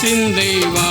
சிந்தைவா